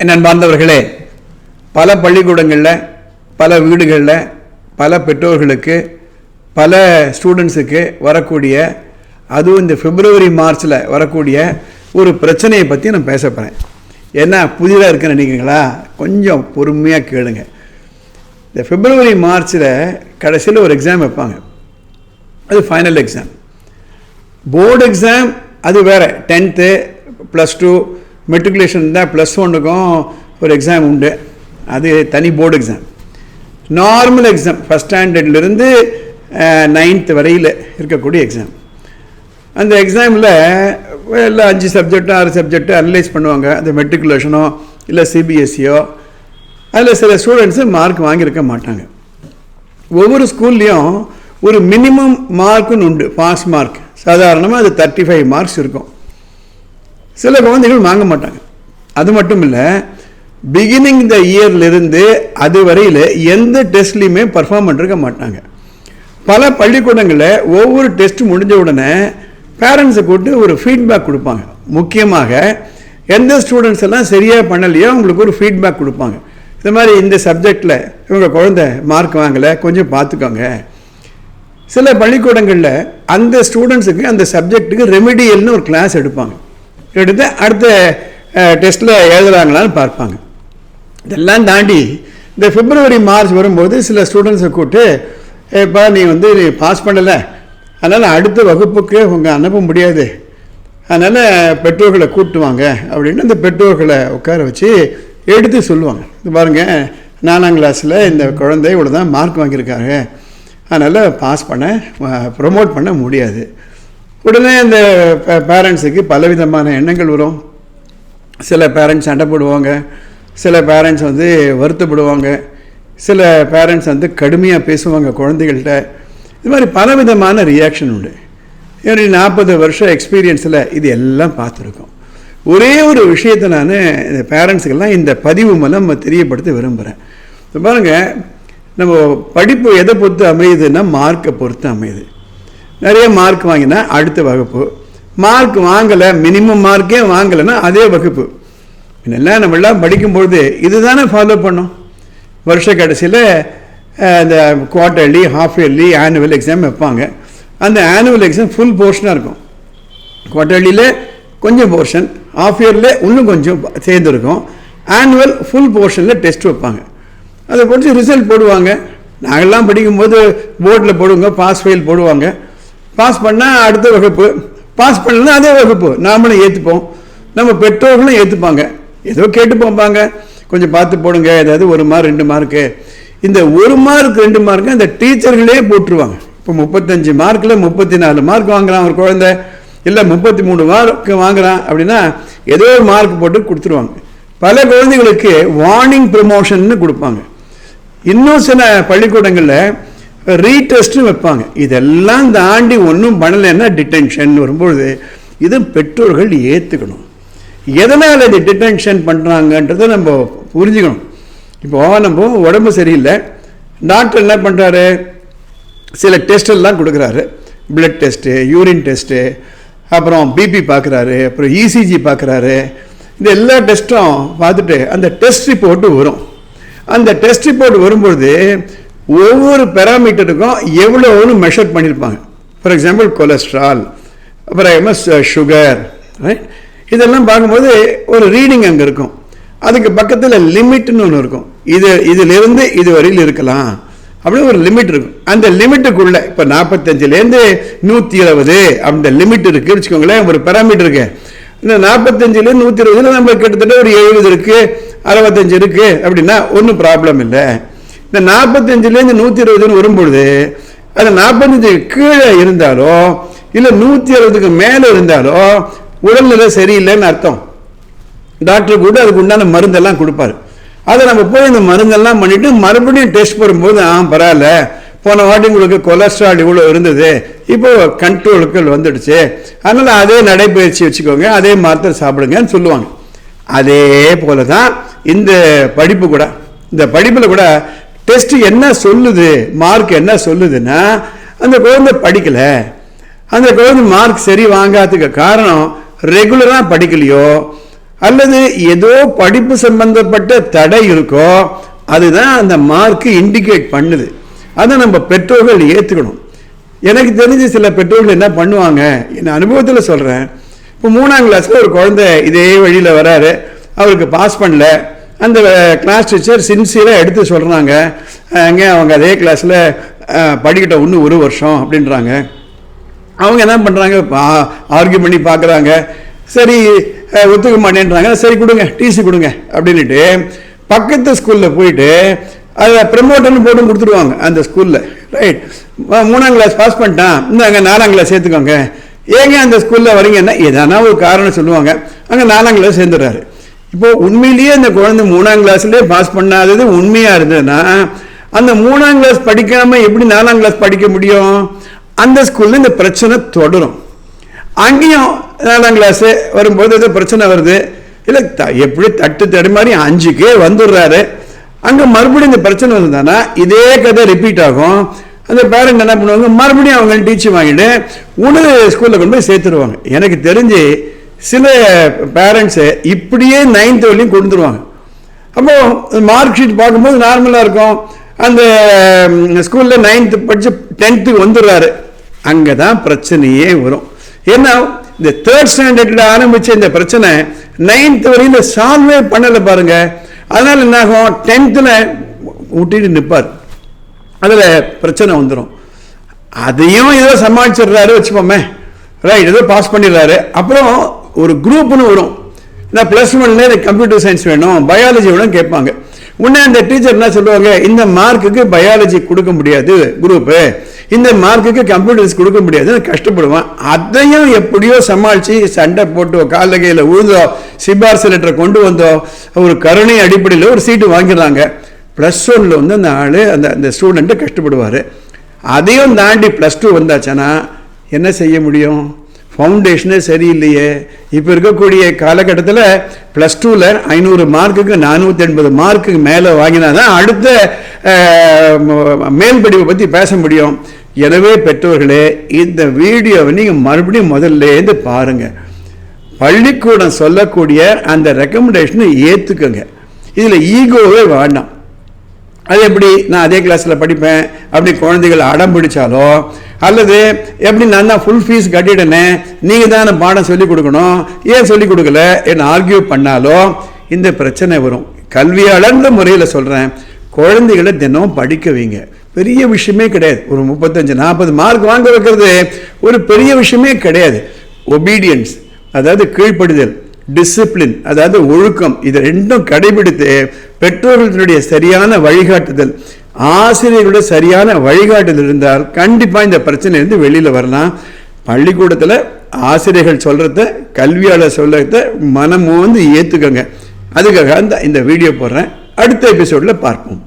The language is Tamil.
நண்பார்ந்தவர்களே பல பள்ளிக்கூடங்களில் பல வீடுகளில் பல பெற்றோர்களுக்கு பல ஸ்டூடெண்ட்ஸுக்கு வரக்கூடிய அதுவும் இந்த பிப்ரவரி மார்ச்சில் வரக்கூடிய ஒரு பிரச்சனையை பற்றி நான் பேச போகிறேன் என்ன புதிதாக இருக்குன்னு நினைக்கிறீங்களா? கொஞ்சம் பொறுமையாக கேளுங்க. இந்த பிப்ரவரி மார்ச்சில் கடைசியில் ஒரு எக்ஸாம் வைப்பாங்க. அது ஃபைனல் எக்ஸாம் போர்டு எக்ஸாம் அது வேறு. டென்த்து ப்ளஸ் டூ மெட்ரிகுலேஷன் தான் ப்ளஸ் ஒன்றுக்கும் ஒரு எக்ஸாம் உண்டு. அது தனி board exam normal exam first ஸ்டாண்டர்ட்லேருந்து ninth வரையில் இருக்கக்கூடிய எக்ஸாம் அந்த எக்ஸாமில் எல்லாம் அஞ்சு சப்ஜெக்டும் ஆறு சப்ஜெக்டும் அனலைஸ் பண்ணுவாங்க. அந்த மெட்ரிகுலேஷனோ இல்லை சிபிஎஸ்சியோ அதில் சில ஸ்டூடெண்ட்ஸு மார்க் வாங்கியிருக்க மாட்டாங்க. ஒவ்வொரு ஸ்கூல்லையும் ஒரு மினிமம் மார்க்குன்னு உண்டு. பாஸ் மார்க் சாதாரணமாக அது தேர்ட்டி ஃபைவ் மார்க்ஸ் இருக்கும். சில குழந்தைகள் வாங்க மாட்டாங்க. அது மட்டும் இல்லை பிகினிங் த இயர்லேருந்து அது வரையில் எந்த டெஸ்ட்லையுமே பர்ஃபார்ம் பண்ணிருக்க மாட்டாங்க. பல பள்ளிக்கூடங்களில் ஒவ்வொரு டெஸ்ட் முடிஞ்ச உடனே பேரண்ட்ஸை கூப்பிட்டு ஒரு ஃபீட்பேக் கொடுப்பாங்க. முக்கியமாக எந்த ஸ்டூடெண்ட்ஸ் எல்லாம் சரியாக பண்ணலையோ அவங்களுக்கு ஒரு ஃபீட்பேக் கொடுப்பாங்க. இந்த மாதிரி இந்த சப்ஜெக்டில் இவங்க குழந்தை மார்க் வாங்கலை கொஞ்சம் பார்த்துக்கோங்க. சில பள்ளிக்கூடங்களில் அந்த ஸ்டூடெண்ட்ஸுக்கு அந்த சப்ஜெக்ட்டுக்கு ரெமிடியல்னு ஒரு கிளாஸ் எடுப்பாங்க. எடுத்து அடுத்த டெஸ்ட்டில் எழுதுகிறாங்களான்னு பார்ப்பாங்க. இதெல்லாம் தாண்டி இந்த பிப்ரவரி மார்ச் வரும்போது சில ஸ்டூடெண்ட்ஸை கூப்பிட்டு இப்போ நீ வந்து நீ பாஸ் பண்ணலை. அதனால் அடுத்த வகுப்புக்கு உங்கள் அனுப்ப முடியாது. அதனால் பெற்றோர்களை கூப்பிட்டு வாங்க. அப்படின்னு அந்த பெற்றோர்களை உட்கார வச்சு எடுத்து சொல்லுவாங்க. இது பாருங்கள் நாலாம் கிளாஸில் இந்த குழந்தை இவ்வளோ தான் மார்க் வாங்கியிருக்காங்க. அதனால் பாஸ் பண்ண ப்ரொமோட் பண்ண முடியாது. உடனே அந்த பேரண்ட்ஸுக்கு பலவிதமான எண்ணங்கள் வரும். சில பேரண்ட்ஸ் சண்டை போடுவாங்க. சில பேரண்ட்ஸ் வந்து வருத்தப்படுவாங்க. சில பேரண்ட்ஸ் வந்து கடுமையாக பேசுவாங்க குழந்தைகள்கிட்ட. இது மாதிரி பலவிதமான ரியாக்ஷன் உண்டு. என்னுடைய நாற்பது வருஷம் எக்ஸ்பீரியன்ஸில் இது எல்லாம் பார்த்துருக்கோம். ஒரே ஒரு விஷயத்தை நான் இந்த பேரண்ட்ஸுக்கெல்லாம் இந்த பதிவு மூலம் நம்ம தெரியப்படுத்த விரும்புகிறேன் பாருங்கள் நம்ம படிப்பு எதை பொறுத்து அமையுதுன்னா மார்க்கை பொறுத்து அமையுது. நிறைய மார்க் வாங்கினா அடுத்த வகுப்பு. மார்க் வாங்கலை மினிமம் மார்க்கே வாங்கலைன்னா அதே வகுப்பு. இதெல்லாம் நம்மளாம் படிக்கும்பொழுது இது தானே ஃபாலோ பண்ணோம். வருஷ கடைசியில் இந்த quarterly half yearly annual exam வைப்பாங்க. அந்த ஆனுவல் எக்ஸாம் ஃபுல் போர்ஷனாக இருக்கும். குவார்ட்டர்லியில் கொஞ்சம் போர்ஷன் ஆஃப் இயரில் இன்னும் கொஞ்சம் சேர்ந்துருக்கும். ஆனுவல் ஃபுல் போர்ஷனில் டெஸ்ட் வைப்பாங்க. அதை பொறுத்து ரிசல்ட் போடுவாங்க. நாங்கள்லாம் படிக்கும்போது போர்டில் போடுவாங்க பாஸ் ஃபெயில் போடுவாங்க. பாஸ் பண்ணால் அடுத்த வகுப்பு. பாஸ் பண்ணலன்னா அதே வகுப்பு. நாமளும் ஏற்றுப்போம் நம்ம பெற்றோர்களும் ஏற்றுப்பாங்க ஏதோ கேட்டு போம்பாங்க கொஞ்சம் பார்த்து போடுங்க. ஏதாவது ஒரு மார்க் ரெண்டு மார்க்கு இந்த ஒரு மார்க் ரெண்டு மார்க்கு அந்த டீச்சர்களே போட்டுருவாங்க. இப்போ முப்பத்தஞ்சு மார்க்கில் முப்பத்தி நாலு மார்க் வாங்குறான் ஒரு குழந்தை. இல்லை முப்பத்தி மூணு மார்க் வாங்குறான் அப்படின்னா ஏதோ ஒரு மார்க் போட்டு கொடுத்துருவாங்க. பல குழந்தைகளுக்கு வார்னிங் ப்ரமோஷன் கொடுப்பாங்க. இன்னும் சில பள்ளிக்கூடங்களில் ரீடெஸ்ட்டும் வைப்பாங்க. இதெல்லாம் தாண்டி ஒன்றும் பண்ணலைன்னா டிடென்ஷன் வரும்பொழுது இது பெற்றோர்கள் ஏற்றுக்கணும் எதனால் இது டிடென்ஷன் பண்ணுறாங்கன்றதை நம்ம புரிஞ்சுக்கணும். இப்போ நம்ம உடம்பு சரியில்லை. டாக்டர் என்ன பண்ணுறாரு சில டெஸ்டெல்லாம் கொடுக்குறாரு. பிளட் டெஸ்ட்டு யூரின் டெஸ்ட்டு அப்புறம் பிபி பார்க்குறாரு அப்புறம் இசிஜி பார்க்குறாரு. இந்த எல்லா டெஸ்ட்டும் பார்த்துட்டு அந்த டெஸ்ட் ரிப்போர்ட்டு வரும். அந்த டெஸ்ட் ரிப்போர்ட் வரும்பொழுது ஒவ்வொரு பேராமீட்டருக்கும் எவ்வளோன்னு மெஷர் பண்ணியிருப்பாங்க ஃபார் எக்ஸாம்பிள் கொலஸ்ட்ரால் அப்புறம் சுகர் இதெல்லாம் பார்க்கும்போது ஒரு ரீடிங் அங்கே இருக்கும். அதுக்கு பக்கத்தில் லிமிட்னு ஒன்று இருக்கும். இது இதிலிருந்து இது வரையில் இருக்கலாம். அப்படின்னு ஒரு லிமிட் இருக்கும். அந்த லிமிட்டுக்குள்ளே இப்போ நாற்பத்தஞ்சிலேருந்து நூற்றி இருபது அந்த லிமிட் இருக்குன்னு வச்சுக்கோங்களேன் ஒரு பேராமீட்டர் இருக்கு. இந்த நாற்பத்தஞ்சிலேருந்து நூற்றி இருபதுல நம்ம கிட்டத்தட்ட ஒரு எழுபது இருக்குது அறுபத்தஞ்சு இருக்குது அப்படின்னா ஒன்றும் ப்ராப்ளம் இல்லை. இந்த நாற்பத்தஞ்சிலேருந்து நூற்றி இருபதுன்னு வரும்பொழுது அது நாற்பத்தஞ்சு கீழே இருந்தாலோ இல்லை நூற்றி அறுபதுக்கு மேலே இருந்தாலோ உடல்நிலை சரியில்லைன்னு அர்த்தம். டாக்டர் கூட அதுக்கு உண்டான மருந்தெல்லாம் கொடுப்பாரு. அதை நம்ம போய் இந்த மருந்தெல்லாம் பண்ணிவிட்டு மறுபடியும் டெஸ்ட் போடும்போது ஆ பரவாயில்ல. போன வாட்டி உங்களுக்கு கொலஸ்ட்ரால் இவ்வளோ இருந்தது. இப்போ கண்ட்ரோலுக்குள் வந்துடுச்சு. அதனால் அதே நடைபயிற்சி வச்சுக்கோங்க அதே மாத்திரை சாப்பிடுங்கன்னு சொல்லுவாங்க. அதே போல தான் இந்த படிப்பு கூட இந்த படிப்பில் கூட டெஸ்ட் என்ன சொல்லுது? மார்க் என்ன சொல்லுதுன்னா அந்த குழந்தை படிக்கலை. அந்த குழந்தை மார்க் சரி வாங்காததுக்கு காரணம் ரெகுலராக படிக்கலையோ அல்லது ஏதோ படிப்பு சம்பந்தப்பட்ட தடை இருக்கோ அதுதான் அந்த மார்க்கு இண்டிகேட் பண்ணுது. அதை நம்ம பெற்றோர்கள் ஏற்றுக்கணும் எனக்கு தெரிஞ்ச சில பெற்றோர்கள் என்ன பண்ணுவாங்க? என் அனுபவத்தில் சொல்கிறேன் இப்போ மூணாம் கிளாஸில் ஒரு குழந்தை இதே வழியில் வராரு. அவருக்கு பாஸ் பண்ணல. அந்த கிளாஸ் டீச்சர் சின்சியராக எடுத்து சொல்கிறாங்க அங்கே அவங்க அதே கிளாஸில் படிக்கட்ட இன்னும் ஒரு வருஷம் அப்படின்றாங்க. அவங்க என்ன பண்ணுறாங்க ஆர்கியூ பண்ணி பார்க்குறாங்க சரி ஒத்துக்க மாட்டேன்றாங்க. சரி கொடுங்க டிசி கொடுங்க அப்படின்ட்டு பக்கத்து ஸ்கூலில் போயிட்டு அதை ப்ரமோட்டர்னு போட்டு கொடுத்துருவாங்க அந்த ஸ்கூலில் ரைட் மூணாம் கிளாஸ் பாஸ் பண்ணிட்டான். இந்தாங்க நாலாம் கிளாஸ் சேர்த்துக்கோங்க. ஏங்க அந்த ஸ்கூலில் வரீங்கன்னா எதனா ஒரு காரணம் சொல்லுவாங்க. அங்கே நாலாம் கிளாஸ் சேர்ந்துடுறாரு. இப்போ உண்மையிலேயே அந்த குழந்தை மூணாம் கிளாஸ்லேயே பாஸ் பண்ணாதது உண்மையாக இருந்ததுன்னா அந்த மூணாம் கிளாஸ் படிக்காமல் எப்படி நாலாம் கிளாஸ் படிக்க முடியும்? அந்த ஸ்கூல்ல இந்த பிரச்சனை தொடரும். அங்கேயும் நாலாம் கிளாஸு வரும்போது ஏதோ பிரச்சனை வருது. இல்லை த எப்படி தட்டு தடுமாறி அஞ்சுக்கே வந்துடுறாரு. அங்கே மறுபடியும் இந்த பிரச்சனை வந்ததுன்னா இதே கதை ரிப்பீட் ஆகும். அந்த பேரண்ட் என்ன பண்ணுவாங்க? மறுபடியும் அவங்க டீச்சர் வாங்கிட்டு உணவு ஸ்கூலில் கொண்டு போய் சேர்த்துருவாங்க. எனக்கு தெரிஞ்சு சில பேரண்ட்ஸு இப்படியே நைன்த் வரையும் கொண்டுருவாங்க அப்போ மார்க் ஷீட் பார்க்கும்போது நார்மலாக இருக்கும். அந்த ஸ்கூலில் நைன்த்து படித்து டென்த்துக்கு வந்துடுறாரு. அங்கே தான் பிரச்சனையே வரும். ஏன்னா இந்த தேர்ட் ஸ்டாண்டர்டில் ஆரம்பித்த இந்த பிரச்சனை நைன்த் வரையும் சால்வே பண்ணலை பாருங்க. அதனால் என்ன ஆகும் டென்த்தில் ஊட்டிட்டு நிற்பார் அதில் பிரச்சனை வந்துடும் அதையும் ஏதோ சமாளிச்சிடுறாரு வச்சுப்போமே ரைட் ஏதோ பாஸ் பண்ணிடுறாரு. அப்புறம் ஒரு குரூப்னு வரும். நான் ப்ளஸ் ஒன்ல எனக்கு கம்ப்யூட்டர் சயின்ஸ் வேணும் பயாலஜி வேணும் கேட்பாங்க. உடனே அந்த டீச்சர் என்ன சொல்லுவாங்க? இந்த மார்க்குக்கு பயாலஜி கொடுக்க முடியாது குரூப்பு இந்த மார்க்குக்கு கம்ப்யூட்டர்ஸ் கொடுக்க முடியாதுன்னு கஷ்டப்படுவான். அதையும் எப்படியோ சமாளித்து சண்டை போட்டு காலகையில் உழுந்தோ சிபாரிசு லெட்டரை கொண்டு வந்தோ ஒரு கருணை அடிப்படையில் ஒரு சீட்டு வாங்கிடுறாங்க. ப்ளஸ் ஒன்ல வந்து அந்த ஆள் அந்த அந்த ஸ்டூடெண்ட்டு கஷ்டப்படுவார். அதையும் தாண்டி ப்ளஸ் டூ வந்தாச்சுன்னா என்ன செய்ய முடியும்? ஃபவுண்டேஷனே சரியில்லையே. இப்போ இருக்கக்கூடிய காலகட்டத்தில் ப்ளஸ் டூவில் ஐநூறு மார்க்குக்கு நானூற்றி எண்பது மார்க்குக்கு மேலே வாங்கினா தான் அடுத்த மேல் படிப்பை பற்றி பேச முடியும். எனவே பெற்றோர்களே இந்த வீடியோவை நீங்கள் மறுபடியும் முதல்லேருந்து பாருங்கள் பள்ளிக்கூடம் சொல்லக்கூடிய அந்த ரெக்கமெண்டேஷனை ஏற்றுக்கோங்க இதில் ஈகோவே வேண்டாம். அது எப்படி? நான் அதே கிளாஸில் படிப்பேன். அப்படி குழந்தைகள் அடம் பிடிச்சாலோ அல்லது எப்படி நான் தான் ஃபுல் ஃபீஸ் கட்டிட்டேனே நீங்கள் தான் எனக்கு பாடம் சொல்லிக் கொடுக்கணும். ஏன் சொல்லிக் கொடுக்கல? என்ன ஆர்கியூ பண்ணாலோ இந்த பிரச்சனை வரும். கல்வியாளர்ந்த முறையில் சொல்கிறேன் குழந்தைகளை தினம் படிக்க வைங்க. பெரிய விஷயமே கிடையாது. ஒரு முப்பத்தஞ்சு நாற்பது மார்க் வாங்க வைக்கிறது ஒரு பெரிய விஷயமே கிடையாது. ஒபீடியன்ஸ் அதாவது கீழ்ப்படுதல் டிசிப்ளின் அதாவது ஒழுக்கம் இது ரெண்டும் கடைபிடித்து பெற்றோர்களுடைய சரியான வழிகாட்டுதல் ஆசிரியர்களோட சரியான வழிகாட்டுதல் இருந்தால் கண்டிப்பாக இந்த பிரச்சனையிலேருந்து வெளியில் வரலாம். பள்ளிக்கூடத்தில் ஆசிரியர்கள் சொல்கிறத கல்வியாளர் சொல்கிறத மனமோந்து ஏற்றுக்கங்க அதுக்காக அந்த இந்த வீடியோ போடுறேன். அடுத்த எபிசோடில் பார்ப்போம்.